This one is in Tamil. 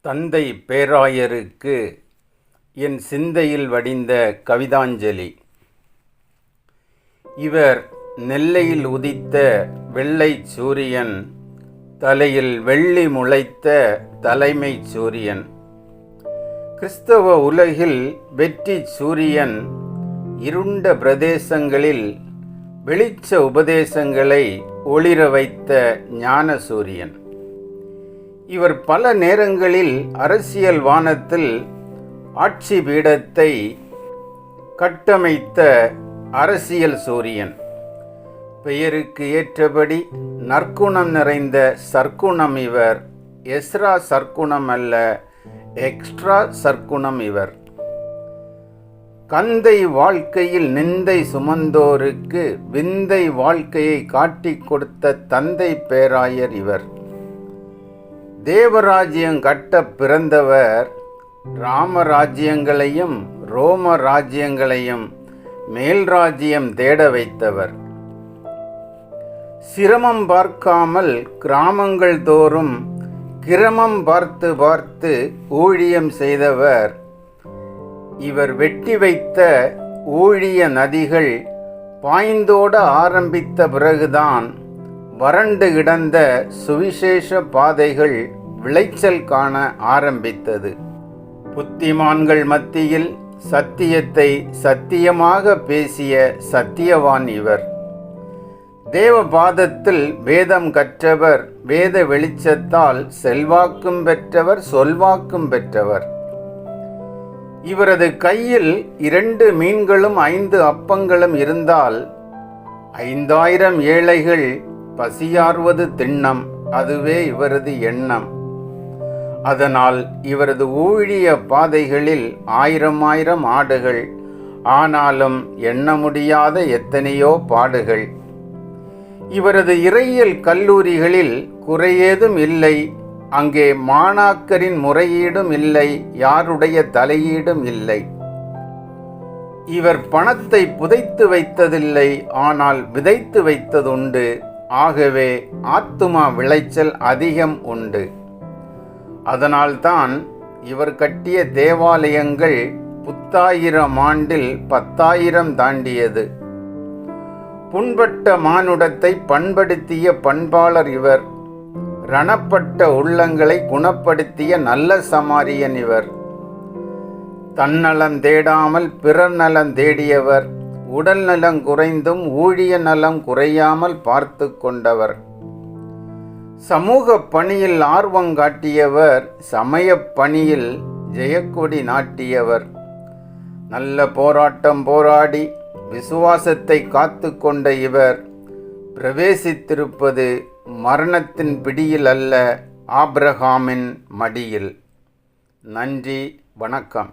தந்தை பேராயருக்கு என் சிந்தையில் வடிந்த கவிதாஞ்சலி. இவர் நெல்லையில் உதித்த வெள்ளை சூரியன் தலையில் வெள்ளி முளைத்த தலைமை சூரியன். கிறிஸ்தவ உலகில் வெற்றி சூரியன் இருண்ட பிரதேசங்களில் வெளிச்ச உபதேசங்களை ஒளிர வைத்த ஞான சூரியன் இவர் பல நேரங்களில் அரசியல் வானத்தில் ஆட்சி பீடத்தை கட்டமைத்த அரசியல் சூரியன். பெயருக்கு ஏற்றபடி நற்குணம் நிறைந்த சர்க்குணம் இவர். எஸ்ரா சர்க்குணம் அல்ல எக்ஸ்ட்ரா சர்க்குணம் இவர். கந்தை வாழ்க்கையில் நிந்தை சுமந்தோருக்கு விந்தை வாழ்க்கையை காட்டிக் கொடுத்த தந்தை பேராயர் இவர். தேவராஜ்யம் கட்ட பிறந்தவர் ராமராஜ்யங்களையும் ரோம ராஜ்யங்களையும் மேல் ராஜ்யம் தேட வைத்தவர். சிரமம் பார்க்காமல் கிராமங்கள் தோறும் கிரமம் பார்த்து பார்த்து ஊழியம் செய்தவர். இவர் வெட்டி வைத்த ஊழிய நதிகள் பாய்ந்தோட ஆரம்பித்த பிறகுதான் வறண்டு கிடந்த சுவிசேஷ பாதைகள் விளைச்சல் காண ஆரம்பித்தது. புத்திமான்கள் மத்தியில் சத்தியத்தை சத்தியமாக பேசிய சத்தியவான் இவர். தேவ பாதத்தில் வேதம் கற்றவர் வேத வெளிச்சத்தால் செல்வாக்கும் பெற்றவர் சொல்வாக்கும் பெற்றவர். இவரது கையில் இரண்டு மீன்களும் ஐந்து அப்பங்களும் இருந்தால் ஐந்தாயிரம் ஏழைகள் பசியார்வது திண்ணம் அதுவே இவரது எண்ணம். அதனால் இவரது ஊழிய பாதைகளில் ஆயிரம் ஆயிரம் ஆடுகள் ஆனாலும் எண்ண முடியாத எத்தனையோ பாடுகள். இவரது இறையியல் கல்லூரிகளில் குறையேதும் இல்லை அங்கே மாணாக்கரின் முறையீடும் இல்லை யாருடைய தலையீடும் இல்லை. இவர் பணத்தை புதைத்து வைத்ததில்லை ஆனால் விதைத்து வைத்ததுண்டு. ஆகவே ஆத்துமா விளைச்சல் அதிகம் உண்டு. அதனால்தான் இவர் கட்டிய தேவாலயங்கள் புத்தாயிரம் ஆண்டில் பத்தாயிரம் தாண்டியது. புண்பட்ட மானுடத்தை பண்படுத்திய பண்பாளர் இவர் ரணப்பட்ட உள்ளங்களை குணப்படுத்திய நல்ல சமாரியன் இவர். தன்னலம் தேடாமல் பிறர் நலம் தேடியவர் உடல் நலம் குறைந்தும் ஊழிய நலம் குறையாமல் பார்த்து கொண்டவர். சமூக பணியில் ஆர்வம் காட்டியவர் சமய பணியில் ஜெயக்கொடி நாட்டியவர். நல்ல போராட்டம் போராடி விசுவாசத்தை காத்து கொண்ட இவர் பிரவேசித்திருப்பது மரணத்தின் பிடியில் அல்ல ஆப்ரஹாமின் மடியில். நன்றி வணக்கம்.